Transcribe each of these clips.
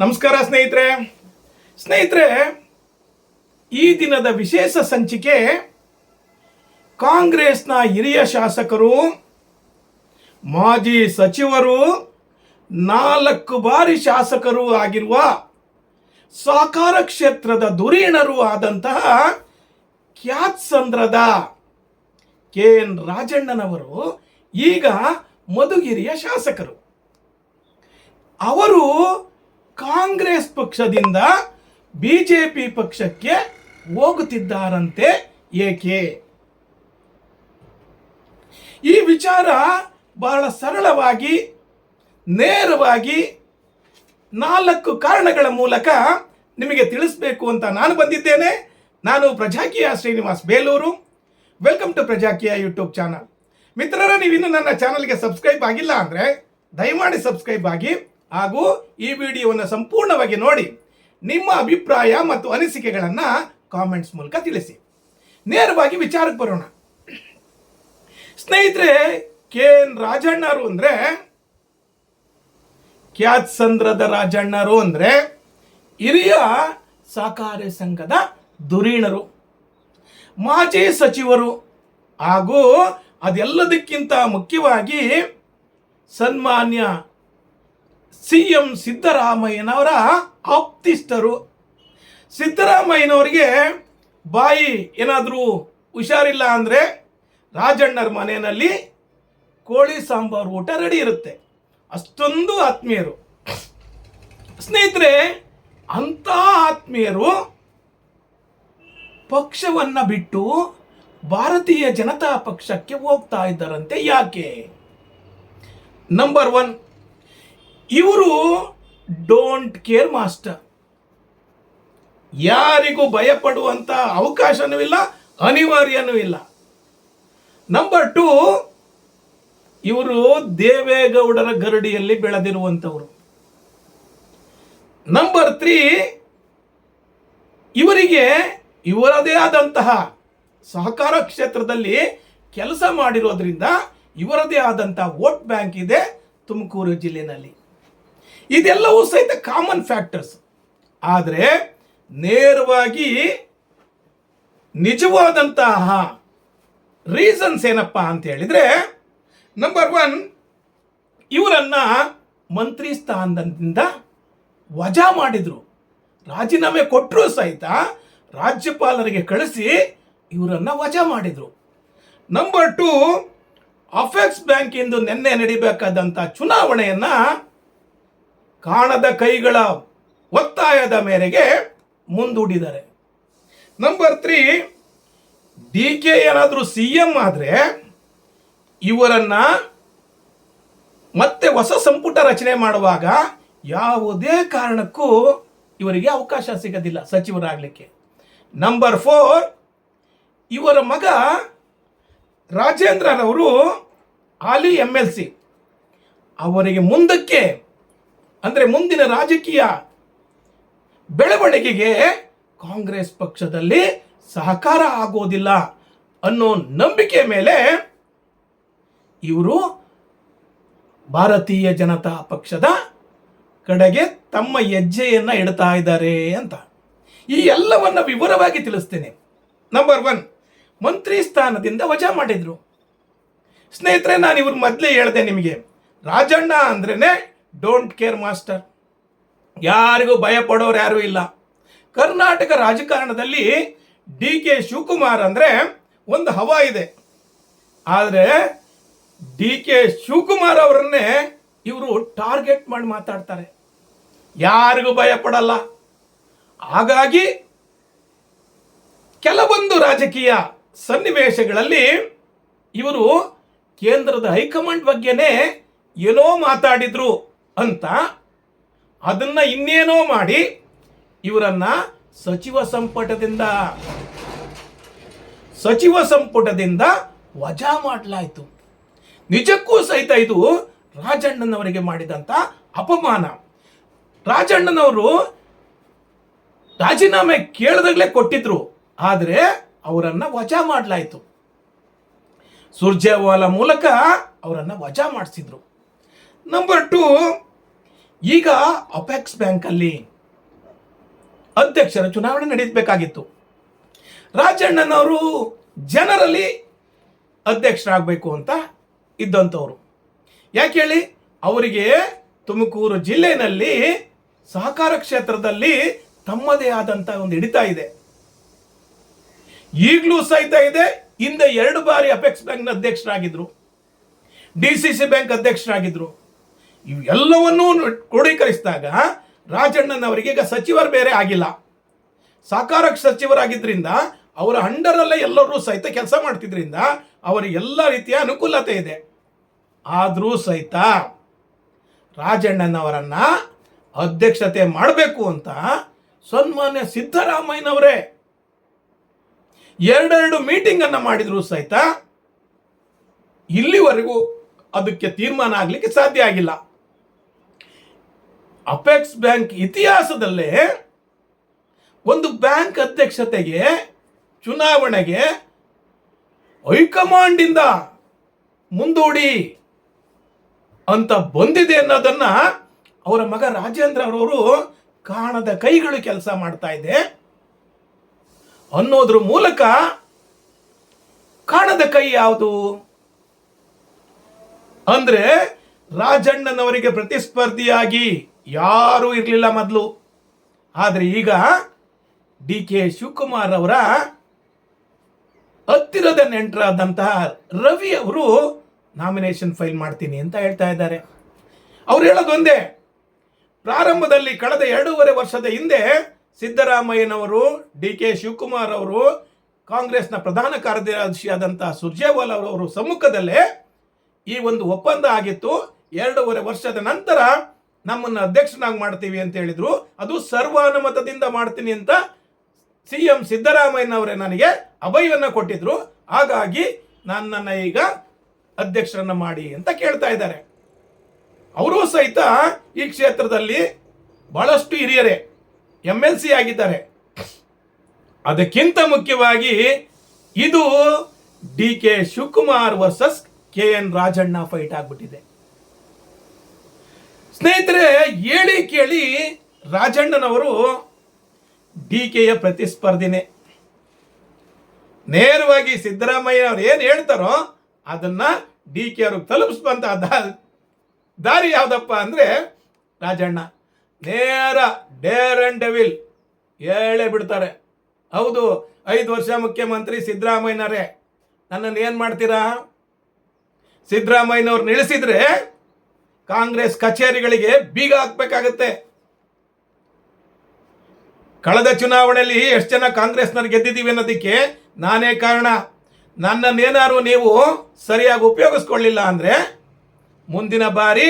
ನಮಸ್ಕಾರ ಸ್ನೇಹಿತರೆ. ಸ್ನೇಹಿತರೆ, ಈ ದಿನದ ವಿಶೇಷ ಸಂಚಿಕೆ, ಕಾಂಗ್ರೆಸ್ನ ಹಿರಿಯ ಶಾಸಕರು, ಮಾಜಿ ಸಚಿವರು, ನಾಲ್ಕು ಬಾರಿ ಶಾಸಕರು ಆಗಿರುವ ಸಹಕಾರ ಕ್ಷೇತ್ರದ ಧುರೀಣರು ಆದಂತಹ ಖ್ಯಾತ್ಸಂದ್ರದ ಕೆ ಎನ್ ರಾಜಣ್ಣನವರು, ಈಗ ಮಧುಗಿರಿಯ ಶಾಸಕರು. ಅವರು ಕಾಂಗ್ರೆಸ್ ಪಕ್ಷದಿಂದ ಬಿಜೆಪಿ ಪಕ್ಷಕ್ಕೆ ಹೋಗುತ್ತಿದ್ದಾರಂತೆ ಏಕೆ? ಈ ವಿಚಾರ ಬಹಳ ಸರಳವಾಗಿ, ನೇರವಾಗಿ ನಾಲ್ಕು ಕಾರಣಗಳ ಮೂಲಕ ನಿಮಗೆ ತಿಳಿಸ್ಬೇಕು ಅಂತ ನಾನು ಬಂದಿದ್ದೇನೆ. ನಾನು Prajakeeya Srinivas Belur. Welcome to Prajakeeya YouTube channel ಮಿತ್ರರ, ನೀವಿನ್ನೂ ನನ್ನ ಚಾನಲ್ಗೆ ಸಬ್ಸ್ಕ್ರೈಬ್ ಆಗಿಲ್ಲ ಅಂದರೆ ದಯಮಾಡಿ ಸಬ್ಸ್ಕ್ರೈಬ್ ಆಗಿ. ಹಾಗೂ ಈ ವಿಡಿಯೋವನ್ನು ಸಂಪೂರ್ಣವಾಗಿ ನೋಡಿ ನಿಮ್ಮ ಅಭಿಪ್ರಾಯ ಮತ್ತು ಅನಿಸಿಕೆಗಳನ್ನು ಕಾಮೆಂಟ್ಸ್ ಮೂಲಕ ತಿಳಿಸಿ. ನೇರವಾಗಿ ವಿಚಾರಕ್ಕೆ ಬರೋಣ. ಸ್ನೇಹಿತರೆ ಕೆ ಎನ್ ರಾಜಣ್ಣರು ಅಂದರೆ ಖ್ಯಾತ್ಸಂದ್ರದ ರಾಜಣ್ಣರು ಅಂದರೆ, ಹಿರಿಯ ಸಹಕಾರಿ ಸಂಘದ ಧುರೀಣರು ಮಾಜಿ ಸಚಿವರು ಹಾಗೂ ಅದೆಲ್ಲದಕ್ಕಿಂತ ಮುಖ್ಯವಾಗಿ ಸನ್ಮಾನ್ಯ ಸಿ ಎಂ ಸಿದ್ದರಾಮಯ್ಯನವರ ಆಪ್ತಿಸ್ತರು ಸಿದ್ದರಾಮಯ್ಯನವರಿಗೆ ಬಾಯಿ ಏನಾದರೂ ಹುಷಾರಿಲ್ಲ ಅಂದರೆ ರಾಜಣ್ಣರ ಮನೆಯಲ್ಲಿ ಕೋಳಿ ಸಾಂಬಾರು ಊಟ ರೆಡಿ ಇರುತ್ತೆ. ಅಷ್ಟೊಂದು ಆತ್ಮೀಯರು. ಸ್ನೇಹಿತರೆ, ಅಂಥ ಆತ್ಮೀಯರು ಪಕ್ಷವನ್ನು ಬಿಟ್ಟು ಭಾರತೀಯ ಜನತಾ ಪಕ್ಷಕ್ಕೆ ಹೋಗ್ತಾ ಇದ್ದಾರಂತೆ ಯಾಕೆ? ನಂಬರ್ ಒನ್ ಇವರು ಡೋಂಟ್ ಕೇರ್ ಮಾಸ್ಟರ್ ಯಾರಿಗೂ ಭಯಪಡುವಂತ ಅವಕಾಶನೂ ಇಲ್ಲ, ಅನಿವಾರ್ಯನೂ ಇಲ್ಲ. ನಂಬರ್ ಟು ಇವರು ದೇವೇಗೌಡರ ಗರಡಿಯಲ್ಲಿ ಬೆಳೆದಿರುವಂಥವರು. ನಂಬರ್ ತ್ರೀ ಇವರಿಗೆ ಇವರದೇ ಆದಂತಹ ಸಹಕಾರ ಕ್ಷೇತ್ರದಲ್ಲಿ ಕೆಲಸ ಮಾಡಿರೋದ್ರಿಂದ ಇವರದೇ ಆದಂತಹ ವೋಟ್ ಬ್ಯಾಂಕ್ ಇದೆ ತುಮಕೂರು ಜಿಲ್ಲೆನಲ್ಲಿ. ಇದೆಲ್ಲವೂ ಸಹಿತ ಕಾಮನ್ ಫ್ಯಾಕ್ಟರ್ಸ್ ಆದರೆ ನೇರವಾಗಿ ನಿಜವಾದಂತಹ ರೀಸನ್ಸ್ ಏನಪ್ಪ ಅಂತ ಹೇಳಿದರೆ ನಂಬರ್ ಒನ್ ಇವರನ್ನು ಮಂತ್ರಿ ಸ್ಥಾನದಿಂದ ವಜಾ ಮಾಡಿದರು. ರಾಜೀನಾಮೆ ಕೊಟ್ಟರು ಸಹಿತ ರಾಜ್ಯಪಾಲರಿಗೆ ಕಳಿಸಿ ಇವರನ್ನು ವಜಾ ಮಾಡಿದರು. ನಂಬರ್ ಟು ಅಫೆಕ್ಸ್ ಬ್ಯಾಂಕ್ ಇಂದು ನಿನ್ನೆ ನಡಿಬೇಕಾದಂಥ ಚುನಾವಣೆಯನ್ನ ಕಾಣದ ಕೈಗಳ ಒತ್ತಾಯದ ಮೇರೆಗೆ ಮುಂದೂಡಿದ್ದಾರೆ. ನಂಬರ್ ತ್ರೀ ಡಿ ಕೆ ಏನಾದರೂ ಸಿ ಎಂ ಆದರೆ ಇವರನ್ನ ಮತ್ತೆ ಹೊಸ ಸಂಪುಟ ರಚನೆ ಮಾಡುವಾಗ ಯಾವುದೇ ಕಾರಣಕ್ಕೂ ಇವರಿಗೆ ಅವಕಾಶ ಸಿಗೋದಿಲ್ಲ ಸಚಿವರಾಗಲಿಕ್ಕೆ. ನಂಬರ್ ಫೋರ್ ಇವರ ಮಗ ರಾಜೇಂದ್ರನವರು ಹಾಲಿ ಎಂ ಎಲ್ ಸಿ. ಅವರಿಗೆ ಮುಂದಕ್ಕೆ ಅಂದರೆ ಮುಂದಿನ ರಾಜಕೀಯ ಬೆಳವಣಿಗೆಗೆ ಕಾಂಗ್ರೆಸ್ ಪಕ್ಷದಲ್ಲಿ ಸಹಕಾರ ಆಗೋದಿಲ್ಲ ಅನ್ನೋ ನಂಬಿಕೆ ಮೇಲೆ ಇವರು ಭಾರತೀಯ ಜನತಾ ಪಕ್ಷದ ಕಡೆಗೆ ತಮ್ಮ ಹೆಜ್ಜೆಯನ್ನು ಇಡ್ತಾ ಇದ್ದಾರೆ ಅಂತ. ಈ ಎಲ್ಲವನ್ನು ವಿವರವಾಗಿ ತಿಳಿಸ್ತೇನೆ. ನಂಬರ್ ಒನ್ ಮಂತ್ರಿ ಸ್ಥಾನದಿಂದ ವಜಾ ಮಾಡಿದರು. ಸ್ನೇಹಿತರೆ ನಾನು ಇವ್ರ ಮೊದಲೇ ಹೇಳಿದೆ ನಿಮಗೆ, ರಾಜಣ್ಣ ಅಂದ್ರೇ ಡೋಂಟ್ ಕೇರ್ ಮಾಸ್ಟರ್ ಯಾರಿಗೂ ಭಯ ಪಡೋರು ಯಾರೂ ಇಲ್ಲ. ಕರ್ನಾಟಕ ರಾಜಕಾರಣದಲ್ಲಿ ಡಿ ಕೆ ಶಿವಕುಮಾರ್ ಅಂದರೆ ಒಂದು ಹವಾ ಇದೆ. ಆದರೆ ಡಿ ಕೆ ಶಿವಕುಮಾರ್ ಅವರನ್ನೇ ಇವರು ಟಾರ್ಗೆಟ್ ಮಾಡಿ ಮಾತಾಡ್ತಾರೆ. ಯಾರಿಗೂ ಭಯ ಪಡಲ್ಲ ಹಾಗಾಗಿ ಕೆಲವೊಂದು ರಾಜಕೀಯ ಸನ್ನಿವೇಶಗಳಲ್ಲಿ ಇವರು ಕೇಂದ್ರದ ಹೈಕಮಾಂಡ್ ಬಗ್ಗೆನೇ ಏನೋ ಮಾತಾಡಿದ್ರು. ಅಂತ ಅದನ್ನ ಇನ್ನೇನೋ ಮಾಡಿ ಇವರನ್ನ ಸಚಿವ ಸಂಪುಟದಿಂದ ಸಚಿವ ಸಂಪುಟದಿಂದ ವಜಾ ಮಾಡಲಾಯಿತು. ನಿಜಕ್ಕೂ ಸಹಿತ ಇದು ರಾಜಣ್ಣನವರಿಗೆ ಮಾಡಿದಂಥ ಅಪಮಾನ. ರಾಜಣ್ಣನವರು ರಾಜೀನಾಮೆ ಕೇಳಿದಾಗಲೇ ಕೊಟ್ಟಿದ್ರು, ಆದರೆ ಅವರನ್ನ ವಜಾ ಮಾಡಲಾಯಿತು. ಸುರ್ಜೇವಾಲ ಮೂಲಕ ಅವರನ್ನು ವಜಾ ಮಾಡಿಸಿದ್ರು. ನಂಬರ್ ಟು ಈಗ ಅಪೆಕ್ಸ್ ಬ್ಯಾಂಕಲ್ಲಿ ಅಧ್ಯಕ್ಷರ ಚುನಾವಣೆ ನಡೆಯಬೇಕಾಗಿತ್ತು ರಾಜಣ್ಣನವರು ಜನರಲ್ಲಿ ಅಧ್ಯಕ್ಷರಾಗಬೇಕು ಅಂತ ಇದ್ದಂಥವ್ರು. ಯಾಕೆ ಹೇಳಿ? ಅವರಿಗೆ ತುಮಕೂರು ಜಿಲ್ಲೆಯಲ್ಲಿ ಸಹಕಾರ ಕ್ಷೇತ್ರದಲ್ಲಿ ತಮ್ಮದೇ ಆದಂಥ ಒಂದು ಹಿಡಿತ ಇದೆ. ಈಗಲೂ ಸಹಿತ ಇದೆ. ಹಿಂದೆ ಎರಡು ಬಾರಿ ಅಪೆಕ್ಸ್ ಬ್ಯಾಂಕ್ನ ಅಧ್ಯಕ್ಷರಾಗಿದ್ರು. ಡಿ ಸಿ ಸಿ ಬ್ಯಾಂಕ್ ಅಧ್ಯಕ್ಷರಾಗಿದ್ರು. ಇವೆಲ್ಲವನ್ನೂ ಕ್ರೋಢೀಕರಿಸಿದಾಗ ರಾಜಣ್ಣನವರಿಗೆ ಈಗ ಸಚಿವರು ಬೇರೆ ಆಗಿಲ್ಲ. ಸಾಕಾರ ಸಚಿವರಾಗಿದ್ದರಿಂದ ಅವರ ಅಂಡರಲ್ಲೇ ಎಲ್ಲರೂ ಸಹಿತ ಕೆಲಸ ಮಾಡ್ತಿದ್ರಿಂದ ಅವರಿಗೆ ಎಲ್ಲ ರೀತಿಯ ಅನುಕೂಲತೆ ಇದೆ. ಆದರೂ ಸಹಿತ ರಾಜಣ್ಣನವರನ್ನು ಅಧ್ಯಕ್ಷತೆ ಮಾಡಬೇಕು ಅಂತ ಸನ್ಮಾನ್ಯ ಸಿದ್ದರಾಮಯ್ಯನವರೇ ಎರಡೆರಡು ಮೀಟಿಂಗನ್ನು ಮಾಡಿದ್ರು ಸಹಿತ ಇಲ್ಲಿವರೆಗೂ ಅದಕ್ಕೆ ತೀರ್ಮಾನ ಆಗಲಿಕ್ಕೆ ಸಾಧ್ಯ ಆಗಿಲ್ಲ. ಅಪೆಕ್ಸ್ ಬ್ಯಾಂಕ್ ಇತಿಹಾಸದಲ್ಲೇ ಒಂದು ಬ್ಯಾಂಕ್ ಅಧ್ಯಕ್ಷತೆಗೆ, ಚುನಾವಣೆಗೆ ಹೈಕಮಾಂಡಿಂದ ಮುಂದೂಡಿ ಅಂತ ಬಂದಿದೆ ಅನ್ನೋದನ್ನ ಅವರ ಮಗ ರಾಜೇಂದ್ರ ಅವರವರು ಕಾಣದ ಕೈಗಳು ಕೆಲಸ ಮಾಡ್ತಾ ಇದೆ ಅನ್ನೋದ್ರ ಮೂಲಕ ಕಾಣದ ಕೈ ಯಾವುದು? ಅಂದ್ರೆ ರಾಜಣ್ಣನವರಿಗೆ ಪ್ರತಿಸ್ಪರ್ಧಿಯಾಗಿ ಯಾರೂ ಇರಲಿಲ್ಲ ಮೊದಲು. ಆದರೆ ಈಗ ಡಿ ಕೆ ಶಿವಕುಮಾರ್ ಅವರ ಹತ್ತಿರದ ನೆಂಟರಾದಂತಹ ರವಿ ಅವರು ನಾಮಿನೇಷನ್ ಫೈಲ್ ಮಾಡ್ತೀನಿ ಅಂತ ಹೇಳ್ತಾ ಇದ್ದಾರೆ. ಅವ್ರು ಹೇಳೋದು ಒಂದೇ, ಪ್ರಾರಂಭದಲ್ಲಿ ಕಳೆದ ಎರಡೂವರೆ ವರ್ಷದ ಹಿಂದೆ ಸಿದ್ದರಾಮಯ್ಯನವರು ಡಿ ಕೆ ಶಿವಕುಮಾರ್ ಅವರು, ಕಾಂಗ್ರೆಸ್ನ ಪ್ರಧಾನ ಕಾರ್ಯದರ್ಶಿಯಾದಂತಹ ಸುರ್ಜೇವಾಲ್ ಅವರವರು ಸಮ್ಮುಖದಲ್ಲೇ ಈ ಒಂದು ಒಪ್ಪಂದ ಆಗಿತ್ತು. ಎರಡೂವರೆ ವರ್ಷದ ನಂತರ ನಮ್ಮನ್ನು ಅಧ್ಯಕ್ಷನಾಗಿ ಮಾಡ್ತೀವಿ ಅಂತ ಹೇಳಿದ್ರು. ಅದು ಸರ್ವಾನುಮತದಿಂದ ಮಾಡ್ತೀನಿ ಅಂತ ಸಿ ಎಂ ಸಿದ್ದರಾಮಯ್ಯನವರೇ ನನಗೆ ಅಭಯವನ್ನು ಕೊಟ್ಟಿದ್ರು. ಹಾಗಾಗಿ ನನ್ನನ್ನು ಈಗ ಅಧ್ಯಕ್ಷರನ್ನ ಮಾಡಿ ಅಂತ ಕೇಳ್ತಾ ಇದ್ದಾರೆ. ಅವರು ಸಹಿತ ಈ ಕ್ಷೇತ್ರದಲ್ಲಿ ಬಹಳಷ್ಟು ಹಿರಿಯರೇ, ಎಂ ಎಲ್ ಸಿ ಆಗಿದ್ದಾರೆ. ಅದಕ್ಕಿಂತ ಮುಖ್ಯವಾಗಿ ಇದು D K Shivakumar versus K N Rajanna fight ಆಗ್ಬಿಟ್ಟಿದೆ. ಸ್ನೇಹಿತರೆ, ಹೇಳಿ ಕೇಳಿ ರಾಜಣ್ಣನವರು ಡಿ ಕೆಯ ಪ್ರತಿಸ್ಪರ್ಧಿನೇ. ನೇರವಾಗಿ ಸಿದ್ದರಾಮಯ್ಯ ಅವ್ರು ಏನು ಹೇಳ್ತಾರೋ ಅದನ್ನ ಡಿ ಕೆ ಅವ್ರಿಗೆ ತಲುಪಿಸುವಂತ ದಾ- ದಾರಿ ಯಾವುದಪ್ಪ ಅಂದ್ರೆ ರಾಜಣ್ಣ. ನೇರ ಡೇರ್ ಅಂಡ್ ಡೆವಿಲ್ ಹೇಳೇ ಬಿಡ್ತಾರೆ. ಹೌದು, ಐದು ವರ್ಷ ಮುಖ್ಯಮಂತ್ರಿ ಸಿದ್ದರಾಮಯ್ಯನವರೇ. ನನ್ನನ್ನು ಏನು ಮಾಡ್ತೀರಾ? ಸಿದ್ದರಾಮಯ್ಯನವ್ರು ನಿಲ್ಲಿಸಿದ್ರೆ ಕಾಂಗ್ರೆಸ್ ಕಚೇರಿಗಳಿಗೆ ಬೀಗ ಹಾಕ್ಬೇಕಾಗತ್ತೆ. ಕಳೆದ ಚುನಾವಣೆಯಲ್ಲಿ ಎಷ್ಟು ಜನ ಕಾಂಗ್ರೆಸ್ನವ್ರು ಗೆದ್ದಿದ್ದೀವಿ ಅನ್ನೋದಕ್ಕೆ ನಾನೇ ಕಾರಣ. ನನ್ನನ್ನೇನಾದ್ರು ನೀವು ಸರಿಯಾಗಿ ಉಪಯೋಗಿಸ್ಕೊಳ್ಳಿಲ್ಲ ಅಂದರೆ ಮುಂದಿನ ಬಾರಿ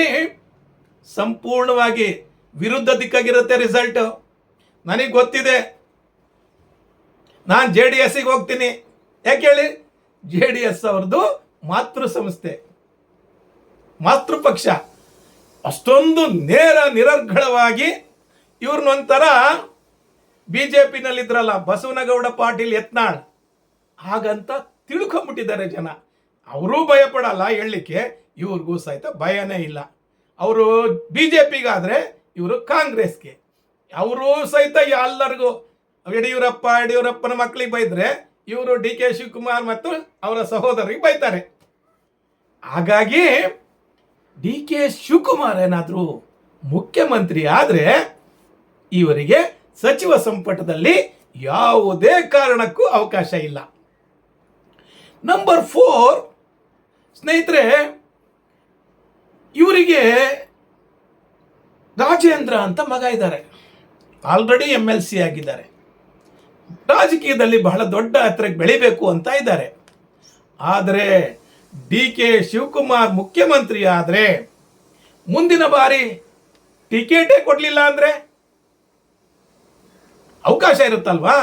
ಸಂಪೂರ್ಣವಾಗಿ ವಿರುದ್ಧ ದಿಕ್ಕಾಗಿರುತ್ತೆ ರಿಸಲ್ಟು. ನನಗೆ ಗೊತ್ತಿದೆ. ನಾನು ಜೆ ಡಿ ಎಸ್ಸಿಗೆ ಹೋಗ್ತೀನಿ. ಯಾಕೆ ಹೇಳಿ? ಜೆ ಡಿ ಎಸ್ ಅವ್ರದ್ದು ಮಾತೃ ಸಂಸ್ಥೆ ಮಾತೃ ಪಕ್ಷ ಅಷ್ಟೊಂದು ನೇರ ನಿರರ್ಗಳವಾಗಿ ಇವ್ರನ್ನೊಂಥರ ಬಿ ಜೆ ಪಿನಲ್ಲಿದ್ರಲ್ಲ ಬಸವನಗೌಡ ಪಾಟೀಲ್ ಯತ್ನಾಳ್. ಹಾಗಂತ ತಿಳ್ಕೊಂಬಿಟ್ಟಿದ್ದಾರೆ ಜನ. ಅವರೂ ಭಯಪಡಲ್ಲ ಹೇಳಲಿಕ್ಕೆ, ಇವ್ರಿಗೂ ಸಹಿತ ಭಯನೇ ಇಲ್ಲ. ಅವರು ಬಿ ಜೆ ಪಿಗಾದರೆ ಇವರು ಕಾಂಗ್ರೆಸ್ಗೆ. ಅವರು ಸಹಿತ ಎಲ್ಲರಿಗೂ ಯಡಿಯೂರಪ್ಪ, ಯಡಿಯೂರಪ್ಪನ ಮಕ್ಕಳಿಗೆ ಬೈದರೆ ಇವರು ಡಿ ಕೆ ಶಿವಕುಮಾರ್ ಮತ್ತು ಅವರ ಸಹೋದರಿಗೆ ಬೈತಾರೆ. ಹಾಗಾಗಿ ಡಿ ಕೆ ಶಿವಕುಮಾರ್ ಏನಾದರೂ ಮುಖ್ಯಮಂತ್ರಿ ಆದರೆ ಇವರಿಗೆ ಸಚಿವ ಸಂಪುಟದಲ್ಲಿ ಯಾವುದೇ ಕಾರಣಕ್ಕೂ ಅವಕಾಶ ಇಲ್ಲ. ನಂಬರ್ ಫೋರ್ ಸ್ನೇಹಿತರೆ, ಇವರಿಗೆ ರಾಜೇಂದ್ರ ಅಂತ ಮಗ ಇದ್ದಾರೆ. ಆಲ್ರೆಡಿ ಎಂ ಎಲ್ ಸಿ ಆಗಿದ್ದಾರೆ. ರಾಜಕೀಯದಲ್ಲಿ ಬಹಳ ದೊಡ್ಡ ಹತ್ರಕ್ಕೆ ಬೆಳಿಬೇಕು ಅಂತ ಇದ್ದಾರೆ. ಆದರೆ ಡಿ ಕೆ ಶಿವಕುಮಾರ್ ಮುಖ್ಯಮಂತ್ರಿ ಆದರೆ ಮುಂದಿನ ಬಾರಿ ಟಿಕೆಟೇ ಕೊಡಲಿಲ್ಲ ಅಂದರೆ ಅವಕಾಶ ಇರುತ್ತಲ್ವಾ?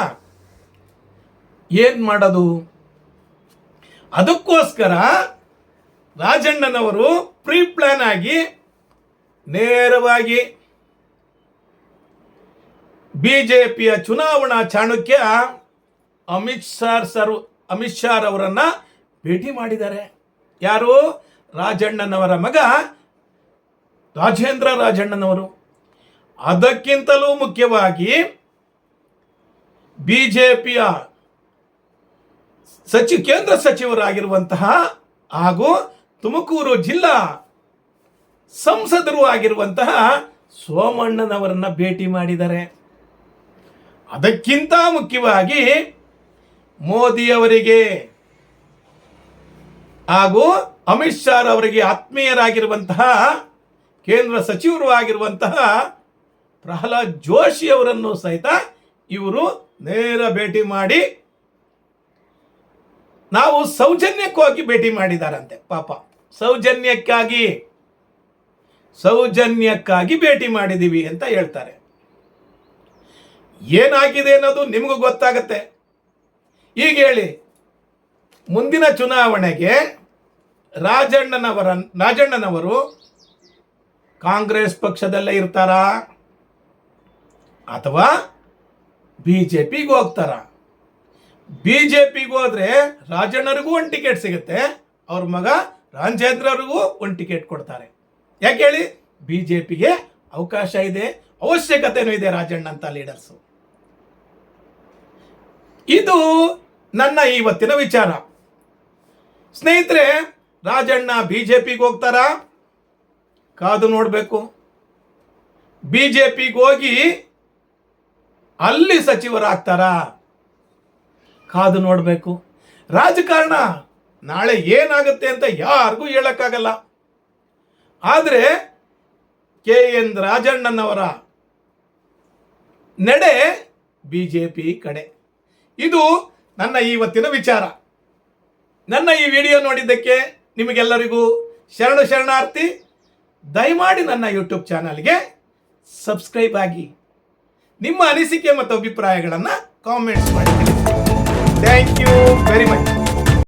ಏನು ಮಾಡೋದು? ಅದಕ್ಕೋಸ್ಕರ ರಾಜಣ್ಣನವರು ಪ್ರೀ ಪ್ಲಾನ್ ಆಗಿ ನೇರವಾಗಿ ಬಿಜೆಪಿಯ ಚುನಾವಣಾ ಚಾಣಕ್ಯ ಅಮಿತ್ ಶಾ ಸರ್, ಅಮಿತ್ ಶಾ ಅವರನ್ನ ಭೇಟಿ ಮಾಡಿದ್ದಾರೆ. ಯಾರು? ರಾಜಣ್ಣನವರ ಮಗ, ರಾಜೇಂದ್ರ ರಾಜಣ್ಣನವರು. ಅದಕ್ಕಿಂತಲೂ ಮುಖ್ಯವಾಗಿ ಬಿ ಜೆ ಪಿಯ ಸಚಿವ ಕೇಂದ್ರ ಸಚಿವರಾಗಿರುವಂತಹ ಹಾಗೂ ತುಮಕೂರು ಜಿಲ್ಲಾ ಸಂಸದರು ಆಗಿರುವಂತಹ ಸೋಮಣ್ಣನವರನ್ನ ಭೇಟಿ ಮಾಡಿದ್ದಾರೆ. ಅದಕ್ಕಿಂತ ಮುಖ್ಯವಾಗಿ ಮೋದಿಯವರಿಗೆ ಹಾಗೂ ಅಮಿತ್ ಶಾ ಅವರಿಗೆ ಆತ್ಮೀಯರಾಗಿರುವಂತಹ ಕೇಂದ್ರ ಸಚಿವರು ಆಗಿರುವಂತಹ ಪ್ರಹ್ಲಾದ್ ಜೋಶಿ ಅವರನ್ನು ಸಹಿತ ಇವರು ನೇರ ಭೇಟಿ ಮಾಡಿ ನಾವು ಸೌಜನ್ಯಕ್ಕೋಗಿ ಭೇಟಿ ಮಾಡಿದಾರಂತೆ, ಪಾಪ. ಸೌಜನ್ಯಕ್ಕಾಗಿ ಸೌಜನ್ಯಕ್ಕಾಗಿ ಭೇಟಿ ಮಾಡಿದೀವಿ ಅಂತ ಹೇಳ್ತಾರೆ. ಏನಾಗಿದೆ ಅನ್ನೋದು ನಿಮಗೂ ಗೊತ್ತಾಗತ್ತೆ. ಈಗ ಹೇಳಿ ಮುಂದಿನ ಚುನಾವಣೆಗೆ ರಾಜಣ್ಣನವರ ರಾಜಣ್ಣನವರು ಕಾಂಗ್ರೆಸ್ ಪಕ್ಷದಲ್ಲೇ ಇರ್ತಾರಾ? ಅಥವಾ ಬಿ ಜೆ ಪಿಗೆ ಹೋಗ್ತಾರ? ಬಿ ಜೆ ಪಿಗೆ ಹೋದ್ರೆ ರಾಜಣ್ಣರಿಗೂ ಒಂದು ಟಿಕೆಟ್ ಸಿಗುತ್ತೆ, ಅವ್ರ ಮಗ ರಾಜೇಂದ್ರರಿಗೂ ಒಂದು ಟಿಕೆಟ್ ಕೊಡ್ತಾರೆ. ಯಾಕೆ ಹೇಳಿ? ಬಿ ಜೆ ಪಿಗೆ ಅವಕಾಶ ಇದೆ, ಅವಶ್ಯಕತೆನೂ ಇದೆ ರಾಜಣ್ಣ ಅಂತ ಲೀಡರ್ಸು. ಇದು ನನ್ನ ಇವತ್ತಿನ ವಿಚಾರ. ಸ್ನೇಹಿತರೆ, ರಾಜಣ್ಣ ಬಿ ಜೆ ಪಿಗೆ ಹೋಗ್ತಾರಾ? ಕಾದು ನೋಡಬೇಕು. ಬಿ ಜೆ ಪಿಗೆ ಹೋಗಿ ಅಲ್ಲಿ ಸಚಿವರಾಗ್ತಾರಾ? ಕಾದು ನೋಡಬೇಕು. ರಾಜಕಾರಣ ನಾಳೆ ಏನಾಗುತ್ತೆ ಅಂತ ಯಾರಿಗೂ ಹೇಳೋಕ್ಕಾಗಲ್ಲ. ಆದರೆ ಕೆ ಎನ್ ರಾಜಣ್ಣನವರ ನಡೆ ಬಿ ಜೆ ಪಿ ಕಡೆ. ಇದು ನನ್ನ ಇವತ್ತಿನ ವಿಚಾರ. ನನ್ನ ಈ ವಿಡಿಯೋ ನೋಡಿದ್ದಕ್ಕೆ ನಿಮಗೆಲ್ಲರಿಗೂ ಶರಣು ಶರಣಾರ್ಥಿ, ದಯಮಾಡಿ ನನ್ನ ಯೂಟ್ಯೂಬ್ ಚಾನಲ್ಗೆ ಸಬ್ಸ್ಕ್ರೈಬ್ ಆಗಿ ನಿಮ್ಮ ಅನಿಸಿಕೆ ಮತ್ತು ಅಭಿಪ್ರಾಯಗಳನ್ನು ಕಾಮೆಂಟ್ಸ್ ಮಾಡಿ ಥ್ಯಾಂಕ್ ಯು ವೆರಿ ಮಚ್